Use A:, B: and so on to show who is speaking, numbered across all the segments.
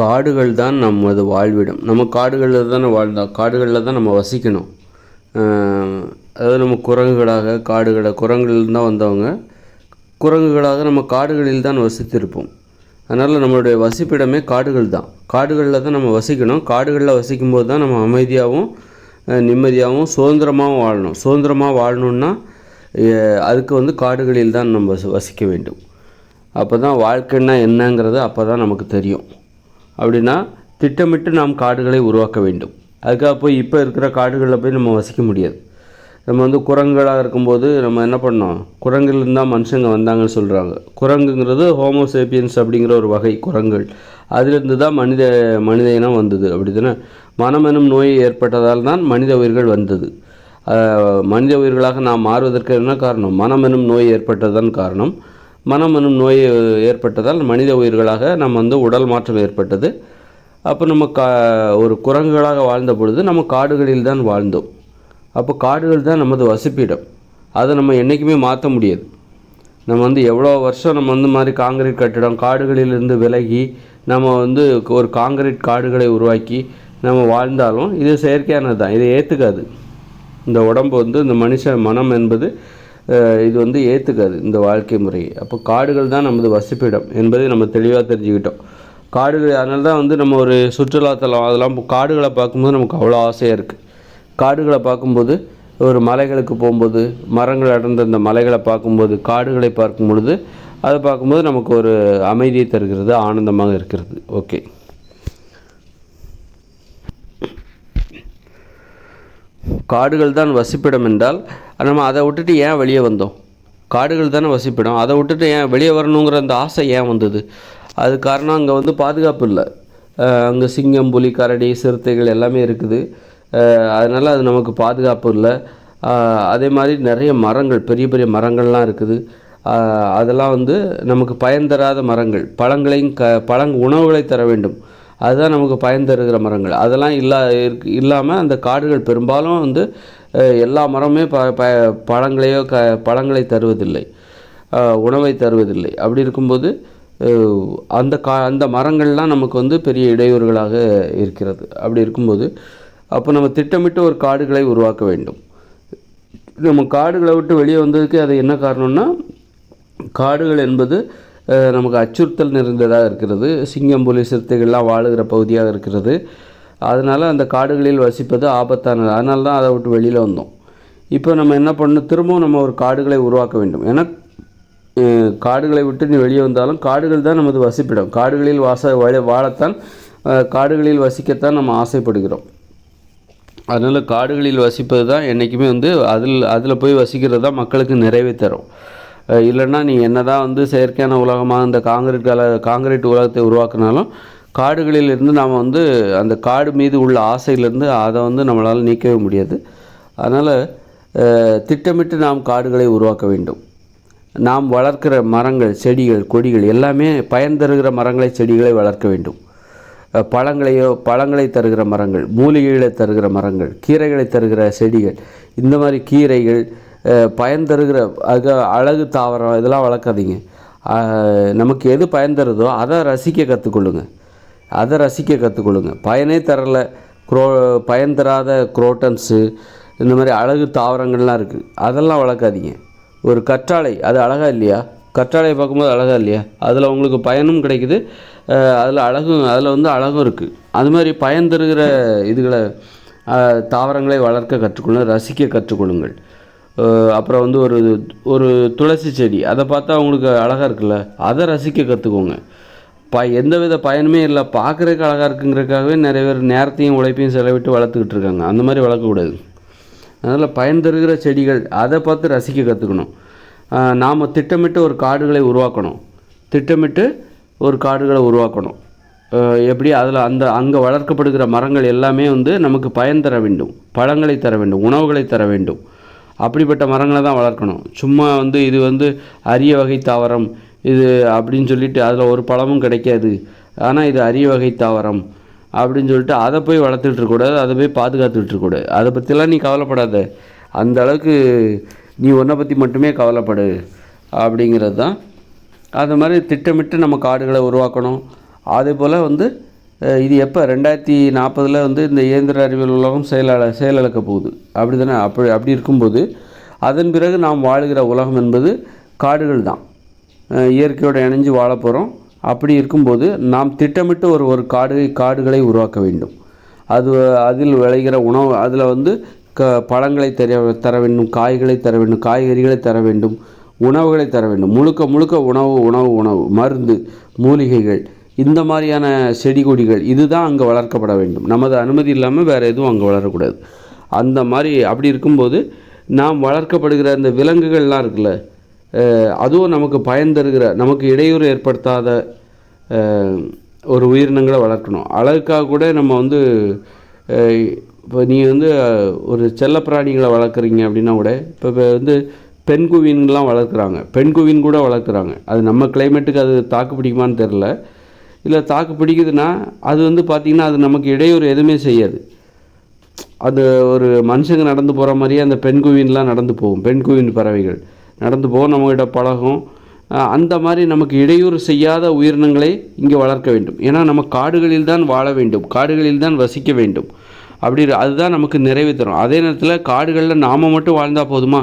A: காடுகள் தான் நமது வாழ்விடம். நம்ம காடுகளில் தானே வாழ்ந்தோம். காடுகளில் தான் நம்ம வசிக்கணும். அதாவது நம்ம குரங்குகளாக காடுகளை குரங்குகளில் தான் வந்தவங்க. குரங்குகளாக நம்ம காடுகளில் தான் வசித்திருப்போம். அதனால் நம்மளுடைய வசிப்பிடமே காடுகள் தான் காடுகளில் தான் நம்ம வசிக்கணும். காடுகளில் வசிக்கும்போது தான் நம்ம அமைதியாகவும் நிம்மதியாகவும் சுதந்திரமாகவும் வாழணும். சுதந்திரமாக வாழணுன்னா அதுக்கு வந்து காடுகளில் தான் நம்ம வசிக்க வேண்டும். அப்போ தான் வாழ்க்கைன்னா என்னங்கிறது அப்போ தான் நமக்கு தெரியும். அப்படின்னா திட்டமிட்டு நாம் காடுகளை உருவாக்க வேண்டும். அதுக்காக போய் இப்போ இருக்கிற காடுகளில் போய் நம்ம வசிக்க முடியாது. நம்ம வந்து குரங்குகளாக இருக்கும்போது நம்ம என்ன பண்ணோம்? குரங்குலேருந்து தான் மனுஷங்க வந்தாங்கன்னு சொல்கிறாங்க குரங்குங்கிறது ஹோமோசேப்பியன்ஸ் அப்படிங்கிற ஒரு வகை குரங்குகள் அதிலிருந்து தான் மனித மனித இனம் வந்தது. அப்படி தானே மனம் எனும் நோய் ஏற்பட்டதால் தான் மனித உயிர்கள் வந்தது. மனித உயிர்களாக நாம் மாறுவதற்கு என்ன காரணம்? மனம் எனும் நோய் ஏற்பட்டதுதான் காரணம். மனம் எனும் நோய் ஏற்பட்டதால் மனித உயிர்களாக நம்ம வந்து உடல் மாற்றம் ஏற்பட்டது. அப்போ நம்ம கா ஒரு குரங்குகளாக வாழ்ந்த பொழுது நம்ம காடுகளில் தான் வாழ்ந்தோம். அப்போ காடுகள் தான் நமது வசிப்பிடம். அதை நம்ம என்றைக்குமே மாற்ற முடியாது. நம்ம வந்து எவ்வளோ வருஷம் நம்ம வந்து மாதிரி காங்கிரீட் கட்டிடம் காடுகளிலிருந்து விலகி நம்ம வந்து ஒரு காங்கிரீட் காடுகளை உருவாக்கி நம்ம வாழ்ந்தாலும் இது செயற்கையானது தான் இதை ஏற்றுக்காது இந்த உடம்பு வந்து இந்த மனுஷ மனம் என்பது இது வந்து ஏற்றுக்காது இந்த வாழ்க்கை முறையை அப்போ காடுகள் தான் நமது வசிப்பிடம் என்பதை நம்ம தெளிவாக தெரிஞ்சுக்கிட்டோம். காடுகள் அதனால தான் வந்து நம்ம ஒரு சுற்றுலாத்தலம் அதெல்லாம் காடுகளை பார்க்கும்போது நமக்கு அவ்வளோ ஆசையாக இருக்குது காடுகளை பார்க்கும்போது ஒரு மலைகளுக்கு போகும்போது மரங்கள் அடர்ந்த இந்த மலைகளை பார்க்கும்போது காடுகளை பார்க்கும் பொழுது அதை பார்க்கும்போது நமக்கு ஒரு அமைதியை தருகிறது ஆனந்தமாக இருக்கிறது. ஓகே. காடுகள் தான் வசிப்பிடம் என்றால் நம்ம அதை விட்டுட்டு ஏன் வெளியே வந்தோம்? காடுகள் தானே வசிப்பிடும். அதை விட்டுட்டு ஏன் வெளியே வரணுங்கிற அந்த ஆசை ஏன் வந்தது? அது காரணம் அங்கே வந்து பாதுகாப்பு இல்லை. அங்கே சிங்கம் புலி கரடி சிறுத்தைகள் எல்லாமே இருக்குது. அதனால் அது நமக்கு பாதுகாப்பு இல்லை. அதே மாதிரி நிறைய மரங்கள் பெரிய பெரிய மரங்கள்லாம் இருக்குது. அதெல்லாம் வந்து நமக்கு பயன் தராத மரங்கள். பழங்களையும் க பழங் உணவுகளை தர வேண்டும். அதுதான் நமக்கு பயன் தருகிற மரங்கள். அதெல்லாம் இல்லா இருக்கு இல்லாமல் அந்த காடுகள் பெரும்பாலும் வந்து எல்லா மரமுமே ப ப பழங்களையோ க பழங்களை தருவதில்லை. உணவை தருவதில்லை. அப்படி இருக்கும்போது அந்த கா அந்த மரங்கள்லாம் நமக்கு வந்து பெரிய இடையூறுகளாக இருக்கிறது. அப்படி இருக்கும்போது அப்போ நம்ம திட்டமிட்டு ஒரு காடுகளை உருவாக்க வேண்டும். நம்ம காடுகளை விட்டு வெளியே வந்ததுக்கு அது என்ன காரணம்னா காடுகள் என்பது நமக்கு அச்சுறுத்தல் நிறைந்ததாக இருக்கிறது. சிங்கம் புலி சிறுத்தைகள்லாம் வாழுகிற பகுதியாக இருக்கிறது. அதனால் அந்த காடுகளில் வசிப்பது ஆபத்தானது. அதனால தான் அதை விட்டு வெளியில் வந்தோம். இப்போ நம்ம என்ன பண்ணணும்? திரும்பவும் நம்ம ஒரு காடுகளை உருவாக்க வேண்டும். ஏன்னா காடுகளை விட்டு நீ வெளியே வந்தாலும் காடுகள் தான் நமது வசிப்பிடம். காடுகளில் வாச வாழத்தான் காடுகளில் வசிக்கத்தான் நம்ம ஆசைப்படுகிறோம். அதனால் காடுகளில் வசிப்பது தான் என்றைக்குமே வந்து அதில் அதில் போய் வசிக்கிறது தான் மக்களுக்கு நிறைவே தரும். இல்லைன்னா நீ என்ன தான் வந்து செயற்கையான உலகமாக இந்த காங்கிரீட் கல காங்கிரீட் உலகத்தை உருவாக்குனாலும் காடுகளில் இருந்து நாம் வந்து அந்த காடு மீது உள்ள ஆசையிலேருந்து அதை வந்து நம்மளால் நீக்கவே முடியாது. அதனால் திட்டமிட்டு நாம் காடுகளை உருவாக்க வேண்டும். நாம் வளர்க்கிற மரங்கள் செடிகள் கொடிகள் எல்லாமே பயன் தருகிற மரங்களை செடிகளை வளர்க்க வேண்டும். பழங்களையோ பழங்களை தருகிற மரங்கள் மூலிகைகளை தருகிற மரங்கள் கீரைகளை தருகிற செடிகள் இந்த மாதிரி கீரைகள் பயன் தருகிற அது அழகு தாவரம் இதெல்லாம் வளர்க்காதீங்க. நமக்கு எது பயன் தருதோ அதை ரசிக்க கற்றுக்கொள்ளுங்கள் அதை ரசிக்க கற்றுக்கொள்ளுங்க. பயனே தரல. குரோ பயன் தராத குரோட்டன்ஸு இந்த மாதிரி அழகு தாவரங்கள்லாம் இருக்குது அதெல்லாம் வளர்க்காதீங்க. ஒரு கற்றாழை அது அழகாக இல்லையா? கற்றாழையை பார்க்கும்போது அழகா இல்லையா? அதில் உங்களுக்கு பயனும் கிடைக்குது. அதில் அழகும் அதில் வந்து அழகும் இருக்குது அது மாதிரி பயன் தருகிற இதுகளை தாவரங்களை வளர்க்க கற்றுக்கொள்ளுங்கள் ரசிக்க கற்றுக்கொள்ளுங்கள். அப்புறம் வந்து ஒரு ஒரு துளசி செடி அதை பார்த்தா உங்களுக்கு அழகாக இருக்குல்ல? அதை ரசிக்க கற்றுக்கோங்க. ப எந்தவித பயனுமே இல்லை. பார்க்குறதுக்கு அழகாக இருக்குங்கிறதுக்காகவே நிறைய பேர் நேரத்தையும் உழைப்பையும் செலவிட்டு வளர்த்துக்கிட்டு இருக்காங்க. அந்த மாதிரி வளர்க்கக்கூடாது. அதனால் பயன் தருகிற செடிகள் அதை பார்த்து ரசிக்க கற்றுக்கணும் நாம் திட்டமிட்டு ஒரு காடுகளை உருவாக்கணும். திட்டமிட்டு ஒரு காடுகளை உருவாக்கணும். எப்படி அதில் அந்த அங்கே வளர்க்கப்படுகிற மரங்கள் எல்லாமே வந்து நமக்கு பயன் தர வேண்டும். பழங்களை தர வேண்டும். உணவுகளை தர வேண்டும். அப்படிப்பட்ட மரங்களை தான் வளர்க்கணும். சும்மா வந்து இது வந்து அரிய வகை தாவரம் இது அப்படின்னு சொல்லிட்டு அதில் ஒரு பழமும் கிடைக்காது. ஆனால் இது அரிய வகை தாவரம் அப்படின்னு சொல்லிட்டு அதை போய் வளர்த்துட்ருக்கூடாது அதை போய் பாதுகாத்துட்ருக்கூடாது இருக்கக்கூடாது அதை பற்றிலாம் நீ கவலைப்படாத. அந்த அளவுக்கு நீ உன்னை பற்றி மட்டுமே கவலைப்படு அப்படிங்கிறது தான். அது மாதிரி திட்டமிட்டு நம்ம காடுகளை உருவாக்கணும். அதே போல் வந்து இது எப்போ? ரெண்டாயிரத்தி நாற்பதில் வந்து இந்த இயந்திர அறிவியல் உலகம் செயலாள செயலிழக்க போகுது. அப்படி தானே அப்படி அப்படி இருக்கும்போது அதன் பிறகு நாம் வாழுகிற உலகம் என்பது காடுகள் தான். இயற்கையோடு இணைஞ்சு வாழ போகிறோம் அப்படி இருக்கும்போது நாம் திட்டமிட்டு ஒரு ஒரு காடு காடுகளை உருவாக்க வேண்டும். அது அதில் விளைகிற உணவு அதில் வந்து க பழங்களை தர தர வேண்டும் காய்களை தர வேண்டும் காய்கறிகளை தர வேண்டும் உணவுகளை தர வேண்டும். முழுக்க முழுக்க உணவு உணவு உணவு மருந்து மூலிகைகள் இந்த மாதிரியான செடி கொடிகள் இதுதான் அங்கே வளர்க்கப்பட வேண்டும். நமது அனுமதி இல்லாமல் வேறு எதுவும் அங்கே வளரக்கூடாது. அந்த மாதிரி அப்படி இருக்கும்போது நாம் வளர்க்கப்படுகிற அந்த விலங்குகள்லாம் இருக்குல்ல அதுவும் நமக்கு பயன் தருகிற நமக்கு இடையூறு ஏற்படுத்தாத ஒரு உயிரினங்களை வளர்க்கணும். அழகுக்காக கூட நம்ம வந்து இப்போ நீங்கள் வந்து ஒரு செல்லப்பிராணிகளை வளர்க்குறீங்க அப்படின்னா கூட இப்போ இப்போ வந்து பெண் குவின்லாம் வளர்க்குறாங்க. பெண் குவின் கூட வளர்க்குறாங்க. அது நம்ம கிளைமேட்டுக்கு அது தாக்கு பிடிக்குமான்னு தெரில இல்லை தாக்கு பிடிக்குதுன்னா அது வந்து பார்த்திங்கன்னா அது நமக்கு இடையூறு எதுவுமே செய்யாது. அது ஒரு மனுஷங்க நடந்து போகிற மாதிரியே அந்த பெண் குவின்லாம் நடந்து போகும். பெண் குவின் பறவைகள். நடந்து போகும் நம்மகிட்ட பழகும். அந்த மாதிரி நமக்கு இடையூறு செய்யாத உயிரினங்களை இங்கே வளர்க்க வேண்டும். ஏன்னா நம்ம காடுகளில் தான் வாழ வேண்டும். காடுகளில் தான் வசிக்க வேண்டும். அப்படி அதுதான் நமக்கு நிறைவு தரும். அதே நேரத்தில் காடுகளில் நாம் மட்டும் வாழ்ந்தால் போதுமா?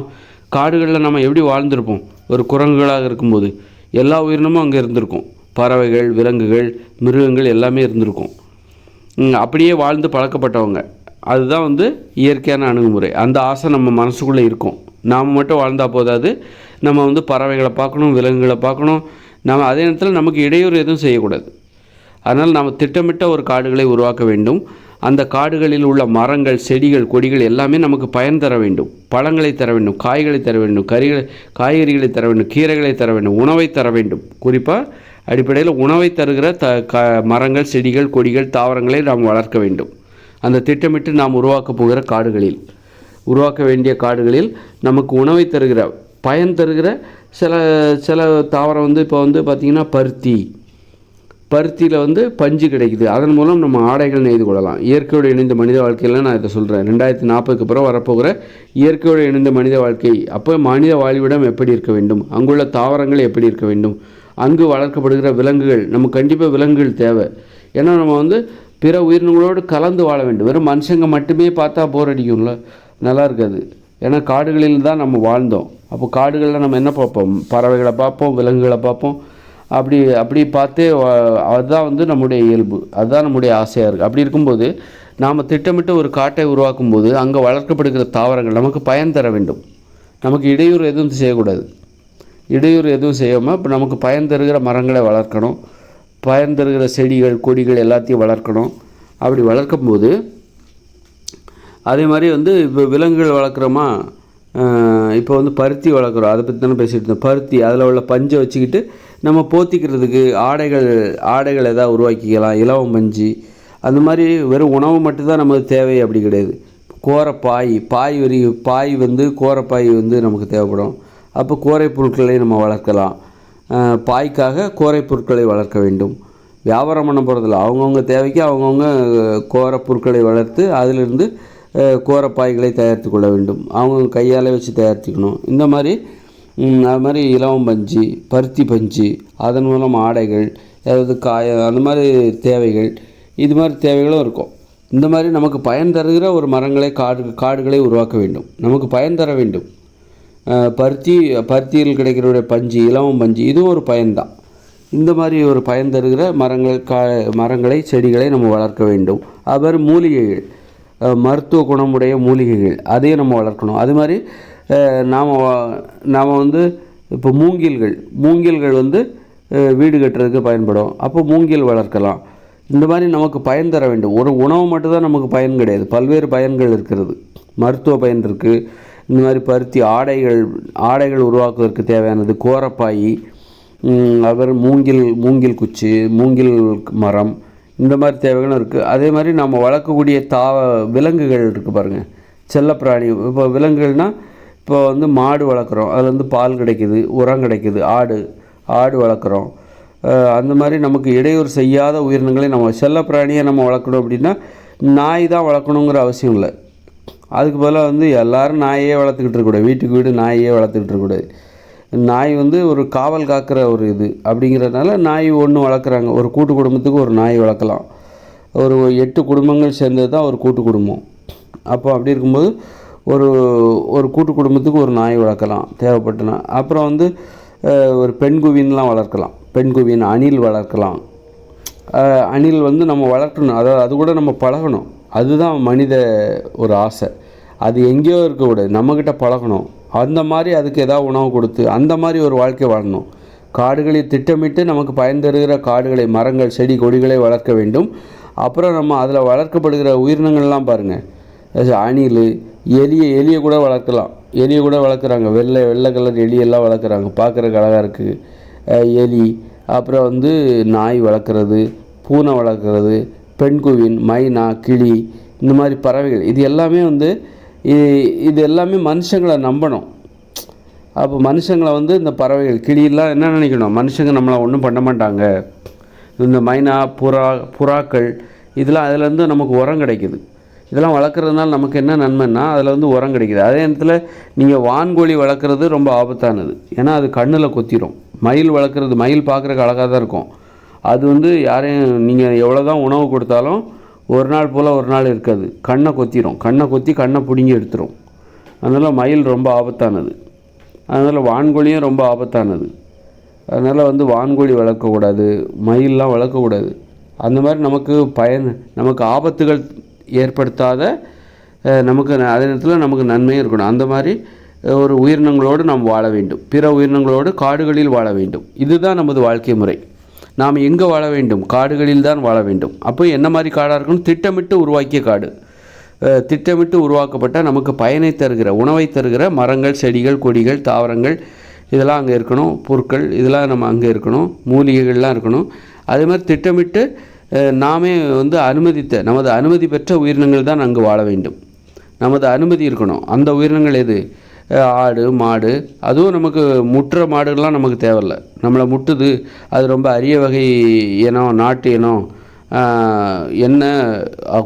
A: காடுகளில் நம்ம எப்படி வாழ்ந்திருப்போம்? ஒரு குரங்குகளாக இருக்கும்போது எல்லா உயிரினமும் அங்கே இருந்திருக்கும். பறவைகள் விலங்குகள் மிருகங்கள் எல்லாமே இருந்திருக்கும். அப்படியே வாழ்ந்து பழக்கப்பட்டவங்க. அதுதான் வந்து இயற்கையான அணுகுமுறை. அந்த ஆசை நம்ம மனசுக்குள்ளே இருக்கும். நாம் மட்டும் வாழ்ந்தால் போதாது. நம்ம வந்து பறவைகளை பார்க்கணும் விலங்குகளை பார்க்கணும். நம்ம அதே நேரத்தில் நமக்கு இடையூறு எதுவும் செய்யக்கூடாது. அதனால் நாம் திட்டமிட்ட ஒரு காடுகளை உருவாக்க வேண்டும். அந்த காடுகளில் உள்ள மரங்கள் செடிகள் கொடிகள் எல்லாமே நமக்கு பயன் தர வேண்டும். பழங்களை தர வேண்டும் காய்களை தர வேண்டும் கறிகளை காய்கறிகளை தர வேண்டும் கீரைகளை தர வேண்டும் உணவை தர வேண்டும். குறிப்பாக அடிப்படையில் உணவை தருகிற த க மரங்கள் செடிகள் கொடிகள் தாவரங்களை நாம் வளர்க்க வேண்டும். அந்த திட்டமிட்டு நாம் உருவாக்கப் போகிற காடுகளில். உருவாக்க வேண்டிய காடுகளில் நமக்கு உணவை தருகிற பயன் தருகிற சில சில தாவரம் வந்து இப்போ வந்து பார்த்திங்கன்னா பருத்தி. பருத்தியில் வந்து பஞ்சு கிடைக்குது. அதன் மூலம் நம்ம ஆடைகள் நெய்து கொள்ளலாம். இயற்கையோடு இணைந்த மனித வாழ்க்கையில் நான் இதை சொல்கிறேன் ரெண்டாயிரத்தி நாற்பதுக்கு அப்புறம் வரப்போகிற இயற்கையோடு இணைந்த மனித வாழ்க்கை. அப்போ மனித வாழ்விடம் எப்படி இருக்க வேண்டும்? அங்குள்ள தாவரங்கள் எப்படி இருக்க வேண்டும்? அங்கு வளர்க்கப்படுகிற விலங்குகள் நம்ம கண்டிப்பாக விலங்குகள் தேவை. ஏன்னா நம்ம வந்து பிற உயிரினங்களோடு கலந்து வாழ வேண்டும். வெறும் மனுஷங்க மட்டுமே பார்த்தா போர் அடிக்கும்ல. நல்லா இருக்காது ஏன்னா காடுகளில் தான் நம்ம வாழ்ந்தோம். அப்போ காடுகளில் நம்ம என்ன பார்ப்போம்? பறவைகளை பார்ப்போம் விலங்குகளை பார்ப்போம். அப்படி அப்படி பார்த்தே அதுதான் வந்து நம்முடைய இயல்பு. அதுதான் நம்முடைய ஆசையாக இருக்குது அப்படி இருக்கும்போது நாம் திட்டமிட்டு ஒரு காட்டை உருவாக்கும் போது அங்கே வளர்க்கப்படுகிற தாவரங்கள் நமக்கு பயன் தர வேண்டும். நமக்கு இடையூறு எதுவும் செய்யக்கூடாது. இடையூறு எதுவும் செய்யாமல் இப்போ நமக்கு பயன் தருகிற மரங்களை வளர்க்கணும். பயன் தருகிற செடிகள் கொடிகள் எல்லாத்தையும் வளர்க்கணும். அப்படி வளர்க்கும் போது அதே மாதிரி வந்து இப்போ விலங்குகள் வளர்க்குறோமா? இப்போ வந்து பருத்தி வளர்க்குறோம். அதை பற்றி தானே பேசிகிட்டு இருந்தோம். பருத்தி அதில் உள்ள பஞ்சை வச்சுக்கிட்டு நம்ம போத்திக்கிறதுக்கு ஆடைகள் ஆடைகள் எதாவது உருவாக்கிக்கலாம். இலவம் பஞ்சு. அந்த மாதிரி வெறும் உணவு மட்டும்தான் நமக்கு தேவை அப்படி கிடையாது. கோரப்பாய் பாய் வரி பாய் வந்து கோரப்பாய் வந்து நமக்கு தேவைப்படும். அப்போ கோரை பொருட்களை நம்ம வளர்க்கலாம். பாய்க்காக கோரை பொருட்களை வளர்க்க வேண்டும். வியாபாரம் பண்ண போகிறதில்ல அவங்கவுங்க தேவைக்கு அவங்கவுங்க கோர பொருட்களை வளர்த்து அதிலிருந்து கோரப்பாய்களை தயாரித்து கொள்ள வேண்டும். அவங்கவுங்க கையால் வச்சு தயாரித்துக்கணும். இந்த மாதிரி அது மாதிரி இலவம் பஞ்சு பருத்தி பஞ்சு அதன் மூலம் ஆடைகள் அதாவது காய அந்த மாதிரி தேவைகள் இது மாதிரி தேவைகளும் இருக்கும். இந்த மாதிரி நமக்கு பயன் தருகிற ஒரு மரங்களை காடு காடுகளை உருவாக்க வேண்டும். நமக்கு பயன் தர வேண்டும். பருத்தி பருத்தியில் கிடைக்கிற பஞ்சு இலவம் பஞ்சு இதுவும் ஒரு பயன்தான் இந்த மாதிரி ஒரு பயன் தருகிற மரங்கள் கா மரங்களை செடிகளை நம்ம வளர்க்க வேண்டும். அது மாதிரி மூலிகைகள். மருத்துவ குணமுடைய மூலிகைகள் அதையும் நம்ம வளர்க்கணும். அது மாதிரி நாம் நாம் வந்து இப்போ மூங்கில்கள் மூங்கில்கள் வந்து வீடு கட்டுறதுக்கு பயன்படும். அப்போ மூங்கில் வளர்க்கலாம். இந்த மாதிரி நமக்கு பயன் தர வேண்டும். ஒரு உணவு மட்டும்தான் நமக்கு பயன் கிடையாது. பல்வேறு பயன்கள் இருக்கிறது. மருத்துவ பயன் இருக்குது இந்த மாதிரி பருத்தி ஆடைகள் ஆடைகள் உருவாக்குவதற்கு தேவையானது கோரப்பாய் அப்புறம் மூங்கில் மூங்கில் குச்சி மூங்கில் மரம் இந்த மாதிரி தேவைகளும் இருக்குது அதே மாதிரி நம்ம வளர்க்கக்கூடிய தா விலங்குகள் இருக்குது பாருங்கள் செல்லப்பிராணி இப்போ விலங்குகள்னால் இப்போ வந்து மாடு வளர்க்குறோம். அதுலேருந்து பால் கிடைக்குது உரம் கிடைக்குது ஆடு ஆடு வளர்க்குறோம். அந்த மாதிரி நமக்கு இடையூறு செய்யாத உயிரினங்களை நம்ம செல்லப்பிராணியை நம்ம வளர்க்கணும் அப்படின்னா நாய் தான் வளர்க்கணுங்கிற அவசியம் இல்லை. அதுக்கு பதிலாக வந்து எல்லோரும் நாயே வளர்த்துக்கிட்டு இருக்கக்கூடாது. வீட்டுக்கு வீடு நாயே வளர்த்துக்கிட்டு இருக்கக்கூடாது. நாய் வந்து ஒரு காவல் காக்கிற ஒரு இது அப்படிங்கிறதுனால நாய் ஒன்று வளர்க்குறாங்க. ஒரு கூட்டு குடும்பத்துக்கு ஒரு நாய் வளர்க்கலாம். ஒரு எட்டு குடும்பங்கள் சேர்ந்தது தான் ஒரு கூட்டு குடும்பம். அப்போ அப்படி இருக்கும்போது ஒரு ஒரு கூட்டு குடும்பத்துக்கு ஒரு நாய் வளர்க்கலாம் தேவைப்பட்டனா அப்புறம் வந்து ஒரு பெண் குவின்லாம் வளர்க்கலாம். பெண் குவின் அணில் வளர்க்கலாம். அணில் வந்து நம்ம வளர்க்கணும். அதாவது அது கூட நம்ம பழகணும். அதுதான் மனித ஒரு ஆசை. அது எங்கேயோ இருக்கக்கூடாது. நம்மக்கிட்ட பழகணும். அந்த மாதிரி அதுக்கு ஏதாவது உணவு கொடுத்து அந்த மாதிரி ஒரு வாழ்க்கை வாழணும். காடுகளை திட்டமிட்டு நமக்கு பயன் தருகிற காடுகளை மரங்கள் செடி கொடிகளை வளர்க்க வேண்டும். அப்புறம் நம்ம அதில் வளர்க்கப்படுகிற உயிரினங்கள்லாம் பாருங்கள் அணில் எலியை எலியை கூட வளர்க்கலாம். எலியை கூட வளர்க்குறாங்க. வெள்ளை வெள்ளை கலர் எலியெல்லாம் வளர்க்குறாங்க. பார்க்குறக்கு அழகாக இருக்குது எலி அப்புறம் வந்து நாய் வளர்க்குறது பூனை வளர்க்குறது பெண்குவின் மைனா கிளி இந்த மாதிரி பறவைகள். இது எல்லாமே வந்து இது இது எல்லாமே மனுஷங்களை நம்பணும். அப்போ மனுஷங்களை வந்து இந்த பறவைகள் கிளியெல்லாம் என்ன நினைக்கணும்? மனுஷங்க நம்மளை ஒன்றும் பண்ண மாட்டாங்க. இந்த மைனா புறா புறாக்கள் இதெல்லாம் அதுலேருந்து நமக்கு உரம் கிடைக்குது. இதெல்லாம் வளர்க்குறதுனால நமக்கு என்ன நன்மைன்னா அதில் வந்து உரம் கிடைக்குது. அதே நேரத்தில் நீங்கள் வான்கோழி வளர்க்குறது ரொம்ப ஆபத்தானது. ஏன்னா அது கண்ணில் கொத்திரும். மயில் வளர்க்குறது மயில் பார்க்குறக்கு அழகாக தான் இருக்கும். அது வந்து யாரையும் நீங்கள் எவ்வளோ தான் உணவு கொடுத்தாலும் ஒரு நாள் போல் ஒரு நாள் இருக்காது. கண்ணை கொத்திரும். கண்ணை கொத்தி கண்ணை பிடுங்கி எடுத்துரும். அதனால் மயில் ரொம்ப ஆபத்தானது. அதனால் வான்கோழியும் ரொம்ப ஆபத்தானது. அதனால் வந்து வான்கோழி வளர்க்கக்கூடாது. மயிலெலாம் வளர்க்கக்கூடாது. அந்த மாதிரி நமக்கு பயன் நமக்கு ஆபத்துகள் ஏற்படுத்தாத நமக்கு ந- அதே நேரத்தில் நமக்கு நன்மையும் இருக்கணும். அந்த மாதிரி ஒரு உயிரினங்களோடு நாம் வாழ வேண்டும். பிற உயிரினங்களோடு காடுகளில் வாழ வேண்டும். இதுதான் நமது வாழ்க்கை முறை. நாம் எங்கே வாழ வேண்டும்? காடுகளில் தான் வாழ வேண்டும். அப்போ என்ன மாதிரி காடாக இருக்கணும்? திட்டமிட்டு உருவாக்கிய காடு. திட்டமிட்டு உருவாக்கப்பட்ட நமக்கு பயனை தருகிற உணவை தருகிற மரங்கள் செடிகள் கொடிகள் தாவரங்கள் இதெல்லாம் அங்கே இருக்கணும். புற்கள் இதெல்லாம் நம்ம அங்கே இருக்கணும். மூலிகைகள்லாம் இருக்கணும். அதே மாதிரி திட்டமிட்டு நாமே வந்து அனுமதித்த நமது அனுமதி பெற்ற உயிரினங்கள் தான் அங்கு வாழ வேண்டும். நமது அனுமதி இருக்கணும். அந்த உயிரினங்கள் எது? ஆடு மாடு அதுவும் நமக்கு முட்டுற மாடுகள்லாம் நமக்கு தேவையில்ல. நம்மளை முட்டுது அது ரொம்ப அரிய வகை இனம் நாட்டு இனம் என்ன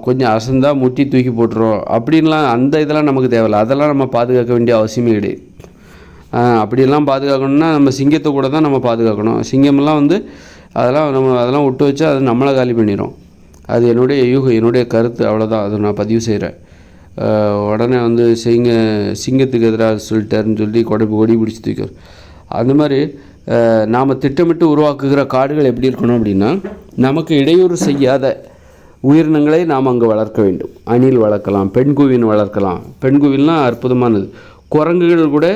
A: கொஞ்சம் அசந்தா முட்டி தூக்கி போட்டுரும். அப்படின்லாம் அந்த இதெல்லாம் நமக்கு தேவையில்ல. அதெல்லாம் நம்ம பாதுகாக்க வேண்டிய அவசியமே கிடையாது. அப்படிலாம் அப்படியெல்லாம் பாதுகாக்கணும்னா நம்ம சிங்கத்தை கூட தான் நம்ம பாதுகாக்கணும். சிங்கமெல்லாம் வந்து அதெல்லாம் நம்ம அதெல்லாம் விட்டு வச்சா அது நம்மளை காலி பண்ணிடும் அது என்னுடைய யூகம் என்னுடைய கருத்து. அவ்வளோதான் அதை நான் பதிவு செய்கிறேன் உடனே வந்து சிங்க சிங்கத்துக்கு எதிராக சொல்லிட்டாருன்னு சொல்லி கொடை கொடி பிடிச்சி தூக்கிடும் அந்த மாதிரி நாம் திட்டமிட்டு உருவாக்குகிற காடுகள் எப்படி இருக்கணும் அப்படின்னா நமக்கு இடையூறு செய்யாத உயிரினங்களை நாம் அங்கே வளர்க்க வேண்டும். அணில் வளர்க்கலாம் பெண்குவின் வளர்க்கலாம். பெண்குவின்லாம் அற்புதமானது. குரங்குகள் கூட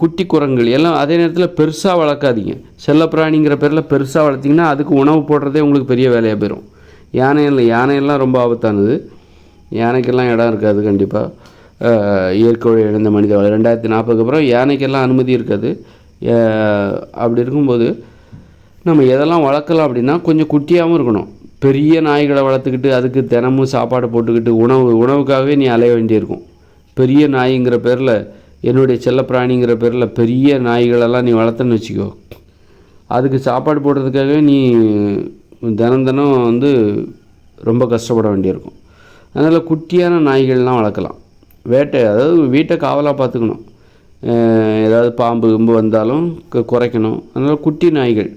A: குட்டி குரங்குகள். எல்லாம் அதே நேரத்தில் பெருசாக வளர்க்காதீங்க. செல்லப்பிராணிங்கிற பேரில் பெருசாக வளர்த்திங்கன்னா அதுக்கு உணவு போடுறதே உங்களுக்கு பெரிய வேலையாக போயிடும் யானை இல்லை யானையெல்லாம் ரொம்ப ஆபத்தானது. யானைக்கெல்லாம் இடம் இருக்காது கண்டிப்பாக இயற்கையோடு இழந்த மனித வாழ். ரெண்டாயிரத்தி நாற்பதுக்கு அப்புறம் யானைக்கெல்லாம் அனுமதி இருக்காது. அப்படி இருக்கும்போது நம்ம எதெல்லாம் வளர்க்கலாம் அப்படின்னா கொஞ்சம் குட்டியாகவும் இருக்கணும். பெரிய நாய்களை வளர்த்துக்கிட்டு அதுக்கு தினமும் சாப்பாடு போட்டுக்கிட்டு உணவு உணவுக்காகவே நீ அலைய வேண்டியிருக்கும். பெரிய நாய்ங்கிற பேரில் என்னுடைய செல்லப்பிராணிங்கிற பேரில் பெரிய நாய்களெல்லாம் நீ வளர்த்தன்னு வச்சுக்கோ. அதுக்கு சாப்பாடு போடுறதுக்காகவே நீ தினம் தினம் வந்து ரொம்ப கஷ்டப்பட வேண்டியிருக்கும். அதனால் குட்டியான நாய்கள்லாம் வளர்க்கலாம். வேட்டை அதாவது வீட்டை காவலாக பார்த்துக்கணும். ஏதாவது பாம்பு கிம்பு வந்தாலும் குறைக்கணும். அதனால் குட்டி நாய்கள்.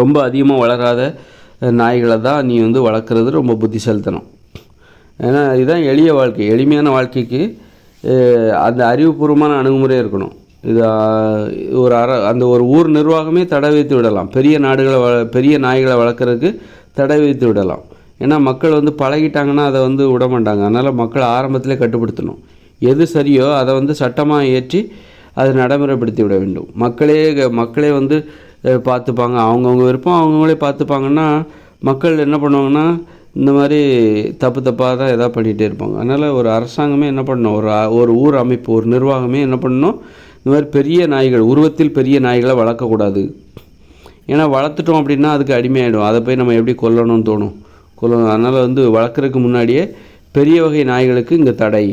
A: ரொம்ப அதிகமாக வளராத நாய்களை தான் நீ வந்து வளர்க்குறது ரொம்ப புத்திசாலித்தனம். ஏன்னா இதுதான் எளிய வாழ்க்கை. எளிமையான வாழ்க்கைக்கு அந்த அறிவுபூர்வமான அணுகுமுறை இருக்கணும். இது ஒரு அற அந்த ஒரு ஊர் நிர்வாகமே தடை வைத்து விடலாம். பெரிய நாடுகளை வ பெரிய நாய்களை வளர்க்குறதுக்கு தடை வைத்து விடலாம். ஏன்னா மக்கள் வந்து பழகிட்டாங்கன்னா அதை வந்து விட மாட்டாங்க. அதனால் மக்கள் ஆரம்பத்திலே கட்டுப்படுத்தணும். எது சரியோ அதை வந்து சட்டமாக ஏற்றி அதை நடைமுறைப்படுத்தி விட வேண்டும். மக்களே மக்களே வந்து பார்த்துப்பாங்க. அவங்கவுங்க விருப்பம் அவங்கவுங்களே பார்த்துப்பாங்கன்னா மக்கள் என்ன பண்ணுவாங்கன்னா இந்த மாதிரி தப்பு தப்பாக தான் எதாவது பண்ணிகிட்டே இருப்பாங்க. அதனால் ஒரு அரசாங்கமே என்ன பண்ணணும்? ஒரு ஒரு ஊர் அமைப்பு ஒரு நிர்வாகமே என்ன பண்ணணும்? இந்த மாதிரி பெரிய நாய்கள் உருவத்தில் பெரிய நாய்களை வளர்க்கக்கூடாது. ஏன்னா வளர்த்துட்டோம் அப்படின்னா அதுக்கு அடிமையாயிடும். அதை போய் நம்ம எப்படி கொல்லணும்னு தோணும்? கொல்லணும் அதனால் வந்து வளர்க்குறதுக்கு முன்னாடியே பெரிய வகை நாய்களுக்கு இங்கே தடை.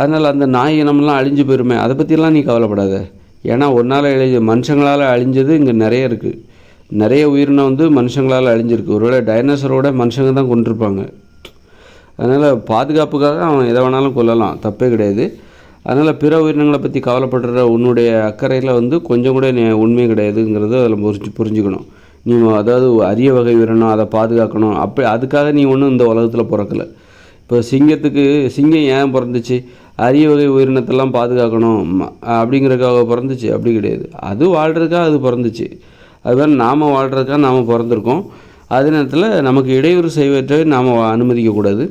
A: அதனால் அந்த நாய் இனம்லாம் அழிஞ்சு போயிருமே. அதை பற்றிலாம் நீ கவலைப்படாத. ஏன்னா ஒன்றால் அழிஞ்சு மனுஷங்களால் அழிஞ்சது இங்கே நிறைய இருக்குது நிறைய உயிரினம் வந்து மனுஷங்களால் அழிஞ்சிருக்கு. ஒருவேளை டைனோசரோட மனுஷங்க தான் கொண்டிருப்பாங்க அதனால் பாதுகாப்புக்காக அவன் எதை வேணாலும் கொல்லலாம். தப்பே கிடையாது. அதனால் பிற உயிரினங்களை பற்றி கவலைப்படுற உன்னுடைய அக்கறையில் வந்து கொஞ்சம் கூட உண்மை கிடையாதுங்கிறத அதில் புரிஞ்சு புரிஞ்சுக்கணும். நீ அதாவது அரிய வகை உயிரினம் அதை பாதுகாக்கணும். அப்படி அதுக்காக நீ ஒன்றும் இந்த உலகத்தில் பிறக்கல. இப்போ சிங்கத்துக்கு சிங்கம் ஏன் பிறந்துச்சு? அரிய வகை உயிரினத்தெல்லாம் பாதுகாக்கணும். அப்படிங்கிறதுக்காக பிறந்துச்சு. அப்படி கிடையாது. அது வாழ்கிறதுக்காக அது பிறந்துச்சு. அதுதான் நாம் வாழ்கிறதுக்காக நாம் பிறந்திருக்கோம். அதே நேரத்தில் நமக்கு இடையூறு செய்வற்றை நாம் அனுமதிக்கக்கூடாது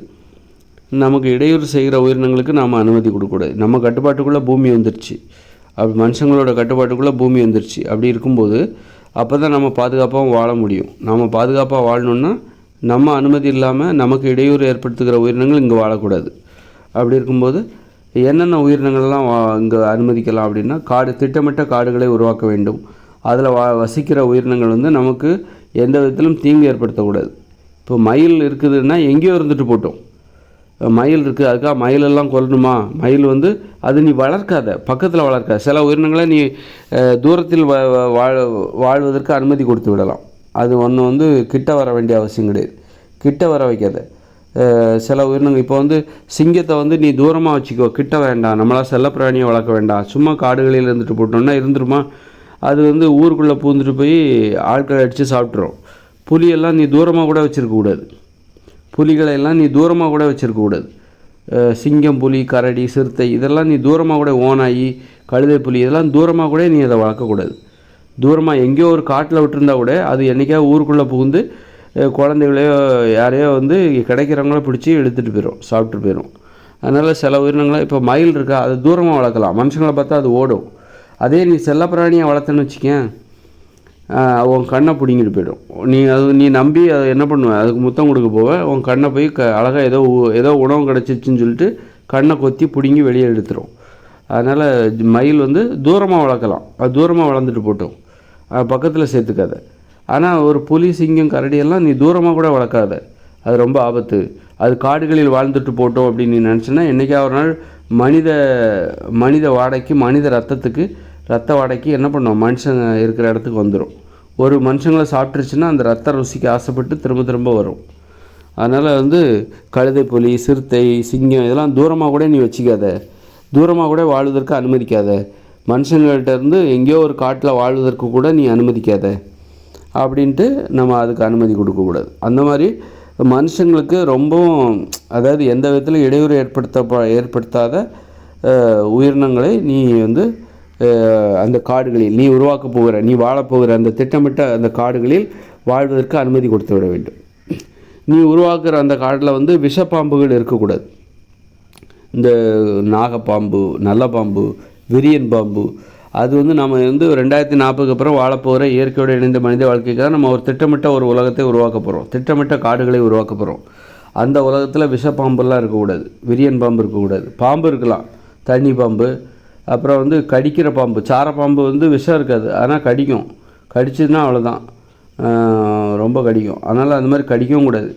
A: நமக்கு இடையூறு செய்கிற உயிரினங்களுக்கு நாம் அனுமதி கொடுக்கக்கூடாது நம்ம கட்டுப்பாட்டுக்குள்ளே பூமி வந்துருச்சு. அப்படி மனுஷங்களோட கட்டுப்பாட்டுக்குள்ளே பூமி வந்துருச்சு. அப்படி இருக்கும்போது அப்போ தான் நம்ம பாதுகாப்பாகவும் வாழ முடியும். நம்ம பாதுகாப்பாக வாழணுன்னா நம்ம அனுமதி இல்லாமல் நமக்கு இடையூறு ஏற்படுத்துகிற உயிரினங்கள் இங்கே வாழக்கூடாது. அப்படி இருக்கும்போது என்னென்ன உயிரினங்கள்லாம் வா இங்கே அனுமதிக்கலாம் அப்படின்னா காடு திட்டமிட்ட காடுகளை உருவாக்க வேண்டும். அதில் வா வசிக்கிற உயிரினங்கள் வந்து நமக்கு எந்த விதத்திலும் தீங்கு ஏற்படுத்தக்கூடாது. இப்போ மயில் இருக்குதுன்னா எங்கேயோ இருந்துட்டு போட்டோம். மயில் இருக்குது அதுக்காக மயிலெல்லாம் கொல்லணுமா? மயில் வந்து அது நீ வளர்க்காத பக்கத்தில் வளர்க்காத. சில உயிரினங்களை நீ தூரத்தில் வாழ் வாழ்வதற்கு அனுமதி கொடுத்து விடலாம். அது ஒன்று வந்து கிட்ட வர வேண்டிய அவசியம் கிடையாது. கிட்ட வர வைக்காத. சில உயிரினங்கள் இப்போ வந்து சிங்கத்தை வந்து நீ தூரமாக வச்சுக்கோ கிட்ட வேண்டாம் நம்மளா செல்லப்பிராணியை வளர்க்க வேண்டாம் சும்மா காடுகளில் இருந்துட்டு போட்டோம்னா இருந்துருமா? அது வந்து ஊருக்குள்ளே பூந்துட்டு போய் ஆட்களை அடித்து சாப்பிட்ரும் புலியெல்லாம் நீ தூரமாக கூட வச்சுருக்கக்கூடாது புலிகளை எல்லாம் நீ தூரமாக கூட வச்சுருக்கக்கூடாது சிங்கம் புலி கரடி சிறுத்தை இதெல்லாம் நீ தூரமாக கூட ஓனாயி கழுதை புலி இதெல்லாம் தூரமாக கூட நீ அதை வளர்க்கக்கூடாது தூரமாக எங்கேயோ ஒரு காட்டில் விட்டுருந்தா கூட அது என்றைக்கா ஊருக்குள்ளே புகுந்து குழந்தைகளையோ யாரையோ வந்து கிடைக்கிறவங்களோ பிடிச்சி எடுத்துகிட்டு போயிடும் சாப்பிட்டு போயிடும் அதனால் சில உயிரினங்களை இப்போ மயில் இருக்கா அது தூரமாக வளர்க்கலாம். மனுஷங்களை பார்த்தா அது ஓடும். அதே நீ செல்லப்பிராணியை வளர்த்தேன்னு வச்சுக்கேன் உன் கண்ணை பிடிங்கிட்டு போயிடும். நீ அது நீ நம்பி அதை என்ன பண்ணுவ? அதுக்கு முத்தம் கொடுக்க போவ. உன் கண்ணை போய் க அழகாக ஏதோ உ- ஏதோ உணவு கிடச்சிச்சின்னு சொல்லிட்டு கண்ணை கொத்தி பிடுங்கி வெளியே எடுத்துரும் அதனால் மயில் வந்து தூரமாக வளர்க்கலாம். அது தூரமாக வளர்ந்துட்டு போட்டோம். பக்கத்தில் சேர்த்துக்காத. ஆனால் ஒரு புலி சிங்கம் கரடியெல்லாம் நீ தூரமாக கூட வளர்க்காத. அது ரொம்ப ஆபத்து. அது காடுகளில் வாழ்ந்துட்டு போட்டோம் அப்படின்னு நீ நினச்சினா என்றைக்கா ஒரு நாள் மனித மனித வாடைக்கு மனித ரத்தத்துக்கு ரத்த வாடைக்கு என்ன பண்ணுவோம் மனுஷங்க இருக்கிற இடத்துக்கு வந்துடும் ஒரு மனுஷங்களை சாப்பிட்ருச்சுன்னா அந்த ரத்த ருசிக்கு ஆசைப்பட்டு திரும்ப திரும்ப வரும். அதனால் வந்து கழுதை புலி சிறுத்தை சிங்கம் இதெல்லாம் தூரமாக கூட நீ வச்சுக்காத. தூரமாக கூட வாழ்வதற்கு அனுமதிக்காத. மனுஷங்கள்ட்ட இருந்து எங்கேயோ ஒரு காட்டில் வாழ்வதற்கு கூட நீ அனுமதிக்காத. அப்படின்ட்டு நம்ம அதுக்கு அனுமதி கொடுக்கக்கூடாது அந்த மாதிரி மனுஷங்களுக்கு ரொம்பவும் அதாவது எந்த விதத்திலும் இடையூறு ஏற்படுத்த ஏற்படுத்தாத உயிரினங்களை நீ வந்து அந்த காடுகளில் நீ உருவாக்க போகிற நீ வாழப்போகிற அந்த திட்டமிட்ட அந்த காடுகளில் வாழ்வதற்கு அனுமதி கொடுத்து விட வேண்டும். நீ உருவாக்குற அந்த காட்டில் வந்து விஷப்பாம்புகள் இருக்கக்கூடாது. இந்த நாகப்பாம்பு நல்ல பாம்பு விரியன் பாம்பு அது வந்து நம்ம வந்து ரெண்டாயிரத்தி நாற்பதுக்கு அப்புறம் வாழப்போகிற இயற்கையோடு இணைந்த மனித வாழ்க்கைக்காக நம்ம ஒரு திட்டமிட்ட ஒரு உலகத்தை உருவாக்க போகிறோம் திட்டமிட்ட காடுகளை உருவாக்க போகிறோம் அந்த உலகத்தில் விஷப்பாம்புலாம் இருக்கக்கூடாது. விரியன் பாம்பு இருக்கக்கூடாது. பாம்பு இருக்கலாம். தண்ணி பாம்பு அப்புறம் வந்து கடிக்கிற பாம்பு சார பாம்பு வந்து விஷம் இருக்காது. ஆனால் கடிக்கும். கடிச்சதுன்னா அவ்வளோதான் ரொம்ப கடிக்கும். அதனால் அந்த மாதிரி கடிக்கவும் கூடாது.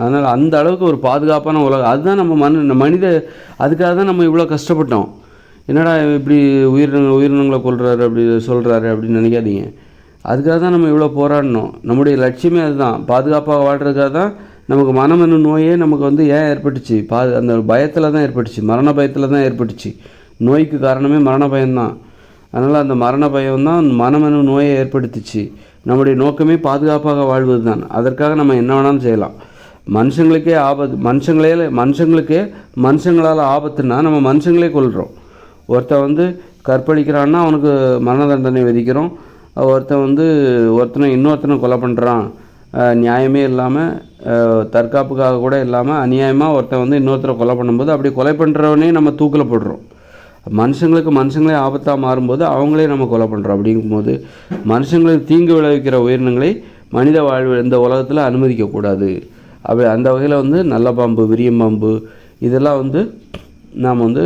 A: அதனால் அந்த அளவுக்கு ஒரு பாதுகாப்பான உலகம். அதுதான் நம்ம மனு மனித அதுக்காக தான் நம்ம இவ்வளோ கஷ்டப்பட்டோம். என்னடா இப்படி உயிரினங்கள் உயிரினங்களை கொல்றாரு அப்படி சொல்கிறாரு அப்படின்னு நினைக்காதீங்க. அதுக்காக தான் நம்ம இவ்வளோ போராடணும். நம்முடைய லட்சியமே அதுதான். பாதுகாப்பாக வாழ்கிறதுக்காக தான் நமக்கு மனம் என்னும் நோயே நமக்கு வந்து ஏன் ஏற்பட்டுச்சு? பா அந்த பயத்தில் தான் ஏற்பட்டுச்சு. மரண பயத்தில் தான் ஏற்பட்டுச்சு. நோய்க்கு காரணமே மரண பயம்தான் அதனால் அந்த மரண பயம் தான் நோயை ஏற்படுத்துச்சு. நம்முடைய நோக்கமே பாதுகாப்பாக வாழ்வது தான் அதற்காக நம்ம என்ன வேணாலும் செய்யலாம். மனுஷங்களுக்கே ஆபத்து மனுஷங்களே மனுஷங்களுக்கே மனுஷங்களால் ஆபத்துன்னா நம்ம மனுஷங்களே கொள்கிறோம் ஒருத்தன் வந்து கற்பழிக்கிறான்னா அவனுக்கு மரண தண்டனை விதிக்கிறோம். ஒருத்தன் வந்து ஒருத்தனை இன்னொருத்தனை கொலை பண்ணுறான் நியாயமே இல்லாமல் தற்காப்புக்காக கூட இல்லாமல் அநியாயமாக ஒருத்தன் வந்து இன்னொருத்தரை கொலை பண்ணும்போது அப்படி கொலை பண்ணுறவனே நம்ம தூக்கில் போடுறோம். மனுஷங்களுக்கு மனுஷங்களே ஆபத்தாக மாறும்போது அவங்களே நம்ம கொலை பண்ணுறோம் அப்படிங்கும்போது மனுஷங்களுக்கு தீங்கு விளைவிக்கிற உயிரினங்களை மனித வாழ்வு இந்த உலகத்தில் அனுமதிக்கக்கூடாது அப்படி அந்த வகையில் வந்து நல்ல பாம்பு விரியம் பாம்பு இதெல்லாம் வந்து நாம் வந்து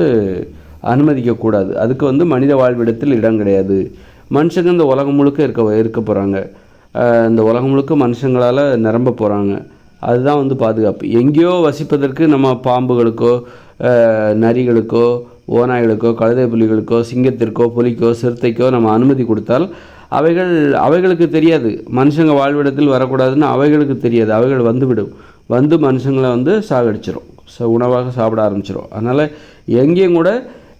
A: அனுமதிக்கக்கூடாது அதுக்கு வந்து மனித வாழ்விடத்தில் இடம் கிடையாது. மனுஷங்க இந்த உலகம் முழுக்க இருக்க இருக்க போகிறாங்க இந்த உலகம் முழுக்க மனுஷங்களால் நிரம்ப போகிறாங்க அதுதான் வந்து பாதுகாப்பு. எங்கேயோ வசிப்பதற்கு நம்ம பாம்புகளுக்கோ நரிகளுக்கோ ஓநாய்களுக்கோ கழுதை புலிகளுக்கோ சிங்கத்திற்கோ புலிக்கோ சிறுத்தைக்கோ நம்ம அனுமதி கொடுத்தால் அவைகள் அவைகளுக்கு தெரியாது. மனுஷங்க வாழ்விடத்தில் வரக்கூடாதுன்னு அவைகளுக்கு தெரியாது. அவைகள் வந்துவிடும். வந்து மனுஷங்களை வந்து சாகடிச்சிடும் ஸோ உணவாக சாப்பிட ஆரம்பிச்சிடும் அதனால் எங்கேயும் கூட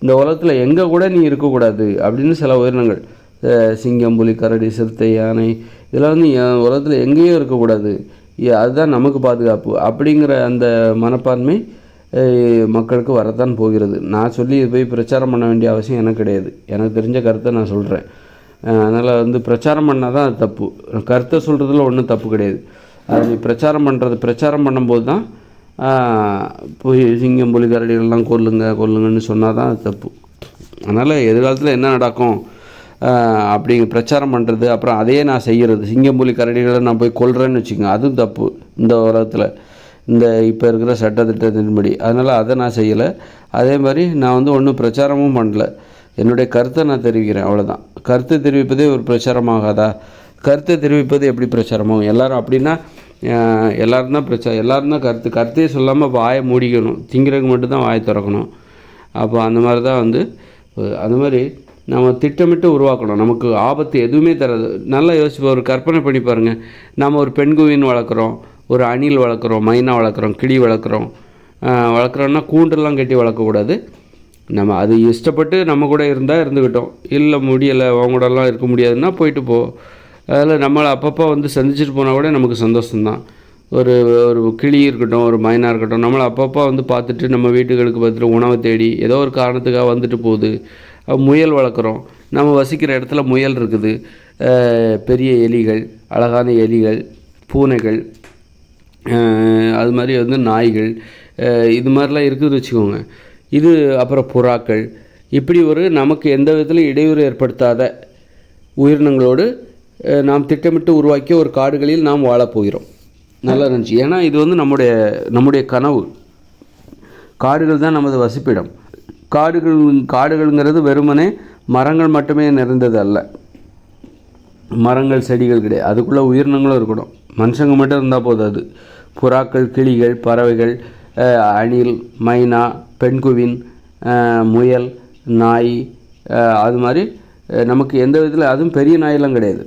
A: இந்த உலகத்தில் எங்கே கூட நீ இருக்கக்கூடாது அப்படின்னு சில உயிரினங்கள் சிங்கம் புலி கரடி சிறுத்தை யானை இதெல்லாம் வந்து என் உலகத்தில் எங்கேயும் இருக்கக்கூடாது. அதுதான் நமக்கு பாதுகாப்பு. அப்படிங்கிற அந்த மனப்பான்மை மக்களுக்கு வரத்தான் போகிறது. நான் சொல்லி இது போய் பிரச்சாரம் பண்ண வேண்டிய அவசியம் எனக்கு கிடையாது. எனக்கு தெரிஞ்ச கருத்தை நான் சொல்கிறேன் அதனால் வந்து பிரச்சாரம் பண்ணால் தான் அது தப்பு. கருத்தை சொல்கிறதுல ஒன்றும் தப்பு கிடையாது. அது நீ பிரச்சாரம் பண்ணுறது பிரச்சாரம் பண்ணும்போது தான் போய் சிங்கம் புலி கரடிகள்லாம் கொல்லுங்க கொல்லுங்கன்னு சொன்னால் தான் அது தப்பு. அதனால் எதிர்காலத்தில் என்ன நடக்கும்? அப்படி பிரச்சாரம் பண்ணுறது அப்புறம் அதையே நான் செய்கிறது சிங்கம் புலி கரடிகளை நான் போய் கொல்றேன்னு வச்சுக்கோங்க அதுவும் தப்பு. இந்த உலகத்தில். இந்த இப்போ இருக்கிற சட்டத்திட்டத்தின்படி. அதனால் அதை நான் செய்யலை. அதே மாதிரி நான் வந்து ஒன்றும் பிரச்சாரமும் பண்ணல. என்னுடைய கருத்தை நான் தெரிவிக்கிறேன். அவ்வளோதான் கருத்து தெரிவிப்பதே ஒரு பிரச்சாரமாகாதா? கருத்தை தெரிவிப்பது எப்படி பிரச்சாரமாகும் எல்லாரும் அப்படின்னா எல்லோரும் தான் பிரச்சா எல்லோரும் தான் கருத்து. கருத்தையே சொல்லாமல் வாயை மூடிக்கணும். திங்கிறதுக்கு மட்டும்தான் வாயை திறக்கணும். அப்போ அந்த மாதிரி தான் வந்து அந்த மாதிரி நம்ம திட்டமிட்டு உருவாக்கணும். நமக்கு ஆபத்து எதுவுமே தராது. நல்லா யோசிப்போம். ஒரு கற்பனை பண்ணி பாருங்கள் நம்ம ஒரு பெண்குவின்னு வளர்க்குறோம். ஒரு அணில் வளர்க்குறோம் மைனா வளர்க்குறோம் கிளி வளர்க்குறோம். வளர்க்குறோன்னா கூண்டெல்லாம் கட்டி வளர்க்கக்கூடாது. நம்ம அது இஷ்டப்பட்டு நம்ம கூட இருந்தால் இருந்துக்கிட்டோம். இல்லை முடியலை அவங்க கூடலாம் இருக்க முடியாதுன்னா போயிட்டு போ. அதில் நம்மளை அப்பப்போ வந்து சந்திச்சுட்டு போனால் கூட நமக்கு சந்தோஷம்தான். ஒரு ஒரு கிளி இருக்கட்டும் ஒரு மைனா இருக்கட்டும் நம்மளை அப்பப்போ வந்து பார்த்துட்டு நம்ம வீட்டுகளுக்கு பார்த்துட்டு உணவை தேடி ஏதோ ஒரு காரணத்துக்காக வந்துட்டு போகுது. முயல் வளர்க்குறோம். நம்ம வசிக்கிற இடத்துல முயல் இருக்குது. பெரிய எலிகள் அழகான எலிகள் பூனைகள் அது மாதிரி வந்து நாய்கள் இது மாதிரிலாம் இருக்குதுன்னு வச்சுக்கோங்க. இது அப்புறம் புறாக்கள். இப்படி ஒரு நமக்கு எந்த விதத்திலும் இடையூறு ஏற்படுத்தாத உயிரினங்களோடு நாம் திட்டமிட்டு உருவாக்கிய ஒரு காடுகளில் நாம் வாழப்போகிறோம் நல்லா இருந்துச்சு. ஏன்னா இது வந்து நம்முடைய நம்முடைய கனவு. காடுகள் தான் நமது வசிப்பிடம். காடுகள் காடுகள்ங்கிறது வெறுமனே மரங்கள் மட்டுமே நிறைந்தது அல்ல. மரங்கள் செடிகள் கிடையாது. அதுக்குள்ளே உயிரினங்களும் இருக்கணும். மனுஷங்க மட்டும் இருந்தால் போதும் அது புறாக்கள் கிளிகள் பறவைகள் அணில் மைனா பெண்குவின் முயல் நாய் அது மாதிரி நமக்கு எந்த விதத்தில் அதுவும் பெரிய நாயெல்லாம் கிடையாது.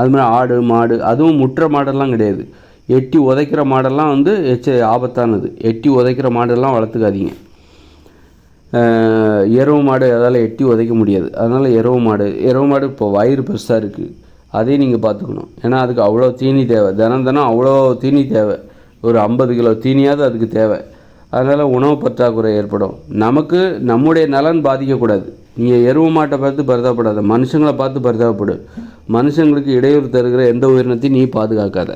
A: அது மாதிரி ஆடு மாடு அதுவும் முற்ற மாடெல்லாம் கிடையாது. எட்டி உதைக்கிற மாடெல்லாம் வந்து எச்ச ஆபத்தானது. எட்டி உதைக்கிற மாடெல்லாம் வளர்த்துக்காதீங்க. அஹ் எருவு மாடு அதால் எட்டி உதைக்க முடியாது. அதனால் எருவு மாடு எரவு மாடு இப்போ வயிறு பெருசாக இருக்குது அதையும் நீங்கள் பார்த்துக்கணும். ஏன்னா அதுக்கு அவ்வளோ தீனி தேவை. தினம் தினம் அவ்வளோ தீனி தேவை. ஒரு ஐம்பது கிலோ தீனியாவது அதுக்கு தேவை. அதனால் உணவு பற்றாக்குறை ஏற்படும். நமக்கு நம்முடைய நலன் பாதிக்கக்கூடாது. நீங்கள் எருவு மாட்டை பார்த்து பரிதாபப்படாத. மனுஷங்களை பார்த்து பரிதாபப்படு. மனுஷங்களுக்கு இடையூறு தருகிற எந்த உயிரினத்தையும் நீ பாதுகாக்காத.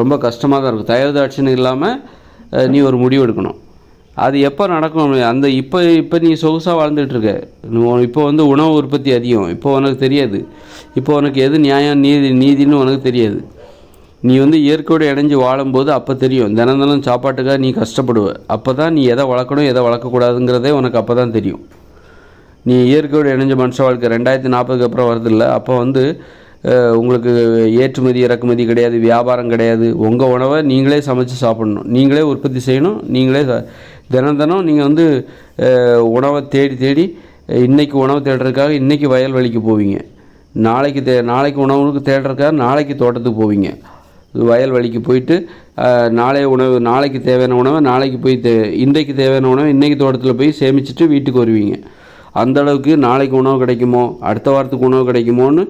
A: ரொம்ப கஷ்டமாக தான் இருக்கும் தயவுதாட்சணை இல்லாமல் நீ ஒரு முடிவு எடுக்கணும். அது எப்போ நடக்கும்? அந்த இப்போ இப்போ நீ சொகுசாக வாழ்ந்துட்டுருக்க இப்போ வந்து உணவு உற்பத்தி அதிகம். இப்போ உனக்கு தெரியாது. இப்போ உனக்கு எது நியாயம்? நீதி நீதின்னு உனக்கு தெரியாது. நீ வந்து இயற்கையோடு இணைஞ்சு வாழும்போது அப்போ தெரியும். தினம் தினம் சாப்பாட்டுக்காக நீ கஷ்டப்படுவ. அப்போ தான் நீ எதை வளர்க்கணும் எதை வளர்க்கக்கூடாதுங்கிறதே உனக்கு அப்போ தான் தெரியும். நீ இயற்கையோடு இணைஞ்ச மனுஷ வாழ்க்கை ரெண்டாயிரத்தி நாற்பதுக்கு அப்புறம் வருதில்ல அப்போ வந்து உங்களுக்கு ஏற்றுமதி இறக்குமதி கிடையாது வியாபாரம் கிடையாது. உங்கள் உணவை நீங்களே சமைச்சு சாப்பிடணும். நீங்களே உற்பத்தி செய்யணும். நீங்களே தினம் தினம் நீங்கள் வந்து உணவை தேடி தேடி இன்றைக்கி உணவு தேடுறதுக்காக இன்றைக்கி வயல்வெளிக்கு போவீங்க. நாளைக்கு தே நாளைக்கு உணவுக்கு தேடுறதுக்காக நாளைக்கு தோட்டத்துக்கு போவீங்க. வயல்வெளிக்கு போயிட்டு நாளைய உணவு நாளைக்கு தேவையான உணவை நாளைக்கு போய் தே இன்றைக்கு தேவையான உணவை இன்றைக்கி தோட்டத்தில் போய் சேமிச்சுட்டு வீட்டுக்கு வருவீங்க. அந்த அளவுக்கு நாளைக்கு உணவு கிடைக்குமோ அடுத்த வாரத்துக்கு உணவு கிடைக்குமோன்னு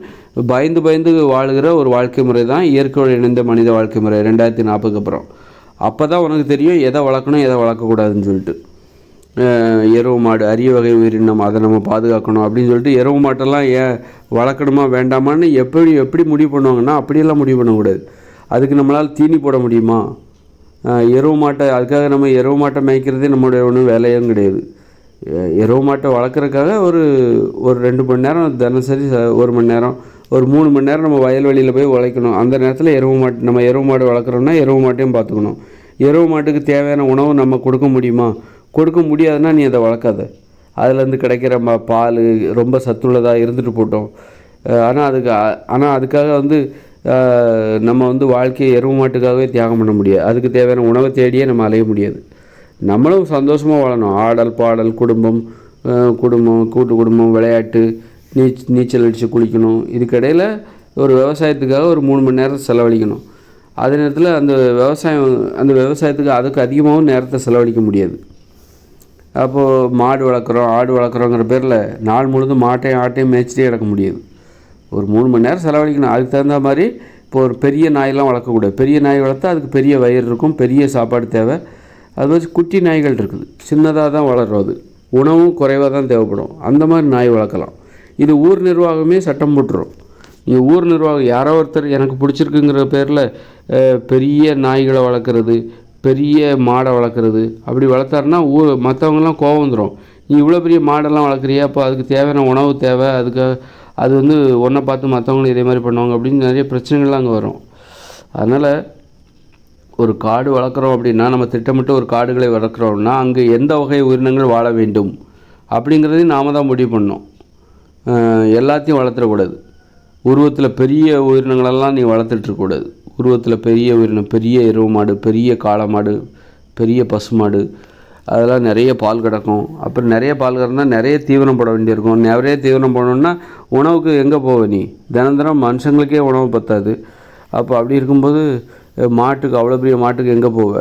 A: பயந்து பயந்து வாழ்கிற ஒரு வாழ்க்கை முறை தான் இயற்கையோடு இணைந்த மனித வாழ்க்கை முறை ரெண்டாயிரத்தி நாற்பதுக்கு அப்புறம். அப்போ தான் உனக்கு தெரியும் எதை வளர்க்கணும் எதை வளர்க்கக்கூடாதுன்னு சொல்லிட்டு. எருவு மாடு அரிய வகை உயிரினம் அதை நம்ம பாதுகாக்கணும் அப்படின்னு சொல்லிட்டு எருவு மாட்டெல்லாம் ஏன் வளர்க்கணுமா வேண்டாமான்னு எப்படி எப்படி முடிவு பண்ணுவாங்கன்னா அப்படியெல்லாம் முடிவு பண்ணக்கூடாது. அதுக்கு நம்மளால் தீனி போட முடியுமா? எருவு மாட்டை அதுக்காக நம்ம எருவு மாட்டை மேய்க்கிறதே நம்மளுடைய ஒன்றும் வேலையும் கிடையாது. எருவு மாட்டை வளர்க்குறதுக்காக ஒரு ஒரு ரெண்டு மணி நேரம் தினசரி ச- ஒரு மணி நேரம் ஒரு மூணு மணி நேரம் நம்ம வயல்வெளியில் போய் உழைக்கணும். அந்த நேரத்தில் எருவு மாட்டு நம்ம எருவு மாடு வளர்க்குறோம்னா எருவு மாட்டையும் பார்த்துக்கணும். எருவு மாட்டுக்கு தேவையான உணவு நம்ம கொடுக்க முடியுமா? கொடுக்க முடியாதுன்னா நீ அதை வளர்க்காத. அதுலேருந்து கிடைக்கிற ம பால் ரொம்ப சத்துள்ளதாக இருந்துட்டு போட்டோம். ஆனால் அதுக்கு ஆனால் அதுக்காக வந்து நம்ம வந்து வாழ்க்கையை எருவு மாட்டுக்காகவே தியாகம் பண்ண முடியாது. அதுக்கு தேவையான உணவை தேடியே நம்ம அலைய முடியாது. நம்மளும் சந்தோஷமாக வாழணும். ஆடல் பாடல் குடும்பம் குடும்பம் கூட்டு குடும்பம் விளையாட்டு நீச் நீச்சல் அடித்து குளிக்கணும். இதுக்கிடையில் ஒரு விவசாயத்துக்காக ஒரு மூணு மணி நேரம் செலவழிக்கணும். அதே நேரத்தில் அந்த விவசாயம் அந்த விவசாயத்துக்கு அதுக்கு அதிகமாகவும் நேரத்தை செலவழிக்க முடியாது. அப்போது மாடு வளர்க்குறோம் ஆடு வளர்க்குறோங்கிற பேரில் நாள் முழுதும் மாட்டையும் ஆட்டையும் மேய்ச்சிட்டே கிடக்க முடியாது. ஒரு மூணு மணி நேரம் செலவழிக்கணும். அதுக்கு தகுந்த மாதிரி இப்போ ஒரு பெரிய நாயெல்லாம் வளர்க்கக்கூடாது. பெரிய நாய் வளர்த்தா அதுக்கு பெரிய வயிறு இருக்கும் பெரிய சாப்பாடு தேவை. அது வச்சு குட்டி நாய்கள் இருக்குது. சின்னதாக தான் வளரும் அது. உணவும் குறைவாக தான் தேவைப்படும். அந்த மாதிரி நாய் வளர்க்கலாம். இது ஊர் நிர்வாகமே சட்டம் போட்டுரும். நீங்கள் ஊர் நிர்வாகம் யாரோ ஒருத்தர் எனக்கு பிடிச்சிருக்குங்கிற பேரில் பெரிய நாய்களை வளர்க்குறது பெரிய மாடை வளர்க்குறது அப்படி வளர்த்தாருன்னா ஊர் மற்றவங்கலாம் கோவம் வந்துடும் நீ இவ்வளோ பெரிய மாடெல்லாம் வளர்க்குறியா? அப்போ அதுக்கு தேவையான உணவு தேவை அதுக்கு அது வந்து ஒன்றை பார்த்து மற்றவங்களும் இதே மாதிரி பண்ணுவாங்க அப்படின்னு நிறைய பிரச்சனைகள்லாம் அங்கே வரும். அதனால் ஒரு காடு வளர்க்குறோம் அப்படின்னா நம்ம திட்டமிட்டு ஒரு காடுகளை வளர்க்குறோம்னா அங்கே எந்த வகை உயிரினங்கள் வாழ வேண்டும் அப்படிங்கிறதையும் நாம தான் முடிவு பண்ணோம் எல்லாத்தையும் வளர்த்துடக்கூடாது. உருவத்தில் பெரிய உயிரினங்களெல்லாம் நீ வளர்த்துட்ருக்கக்கூடாது உருவத்தில் பெரிய உயிரினம் பெரிய எருவு மாடு பெரிய காளை மாடு பெரிய பசு மாடு அதெல்லாம் நிறைய பால் கிடக்கும். அப்புறம் நிறைய பால் கிடந்தால் நிறைய தீவனம் போட வேண்டியிருக்கும். நிறைய தீவனம் போடணுன்னா உணவுக்கு எங்கே போவ நீ? தினம் தினம் மனுஷங்களுக்கே உணவு பத்தாது. அப்போ அப்படி இருக்கும்போது மாட்டுக்கு அவ்வளோ பெரிய மாட்டுக்கு எங்கே போவ?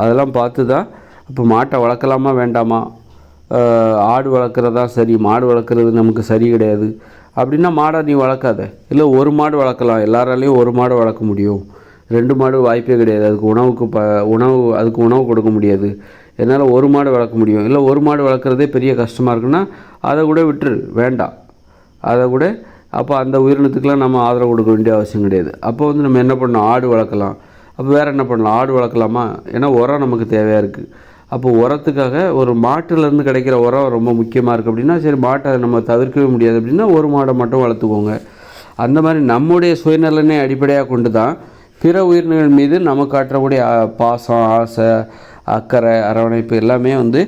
A: அதெல்லாம் பார்த்து தான் இப்போ மாட்டை வளர்க்கலாமா வேண்டாமா? ஆடு வளர்க்குறதா சரி மாடு வளர்க்குறது நமக்கு சரி கிடையாது. அப்படின்னா மாடை நீ வளர்க்காத. இல்லை ஒரு மாடு வளர்க்கலாம். எல்லாராலையும் ஒரு மாடு வளர்க்க முடியும். ரெண்டு மாடு வாய்ப்பே கிடையாது. அதுக்கு உணவுக்கு ப உணவு அதுக்கு உணவு கொடுக்க முடியாது. என்னால் ஒரு மாடு வளர்க்க முடியும். இல்லை ஒரு மாடு வளர்க்குறதே பெரிய கஷ்டமாக இருக்குன்னா அதை கூட விட்டுரு. வேண்டாம் அதை கூட அப்போ அந்த உயிரினத்துக்கெலாம் நம்ம ஆதரவு கொடுக்க வேண்டிய அவசியம் கிடையாது. அப்போ வந்து நம்ம என்ன பண்ணலாம் ஆடு வளர்க்கலாம். அப்போ வேறு என்ன பண்ணலாம்? ஆடு வளர்க்கலாமா? ஏன்னா உரம் நமக்கு தேவையாக இருக்குது அப்போ உரத்துக்காக ஒரு மாட்டுலேருந்து கிடைக்கிற உரம் ரொம்ப முக்கியமாக இருக்குது அப்படின்னா சரி மாட்டை நம்ம தவிர்க்கவே முடியாது அப்படின்னா ஒரு மாடை மட்டும் வளர்த்துக்கோங்க. அந்த மாதிரி நம்முடைய சுயநலனை அடிப்படையாக கொண்டு தான் பிற உயிரினங்கள் மீது நம்ம காட்டக்கூடிய பாசம் ஆசை அக்கறை அரவணைப்பு எல்லாமே வந்து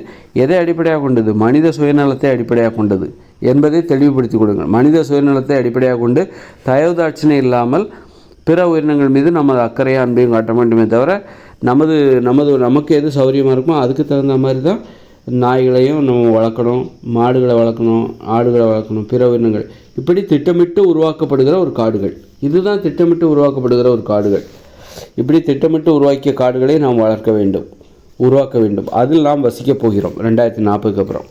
A: எதை அடிப்படையாக கொண்டது? மனித சுயநலத்தை அடிப்படையாக கொண்டது என்பதை தெளிவுபடுத்தி கொடுங்க மனித சுயநலத்தை அடிப்படையாக கொண்டு தயவுதாட்சணை இல்லாமல் பிற உயிரினங்கள் மீது நம்ம அக்கறையும் அன்பையும் காட்ட வேண்டுமே தவிர நமது நமது நமக்கு எது சௌகரியமாக இருக்குமோ அதுக்கு தகுந்த மாதிரி தான் நாய்களையும் நம்ம வளர்க்கணும் மாடுகளை வளர்க்கணும் ஆடுகளை வளர்க்கணும் பிற உயிரினங்கள். இப்படி திட்டமிட்டு உருவாக்கப்படுகிற ஒரு காடுகள். இதுதான் திட்டமிட்டு உருவாக்கப்படுகிற ஒரு காடுகள். இப்படி திட்டமிட்டு உருவாக்கிய காடுகளை நாம் வளர்க்க வேண்டும். உருவாக்க வேண்டும். அதில் நாம் வசிக்கப் போகிறோம். ரெண்டாயிரத்தி நாற்பதுக்கு அப்புறம்.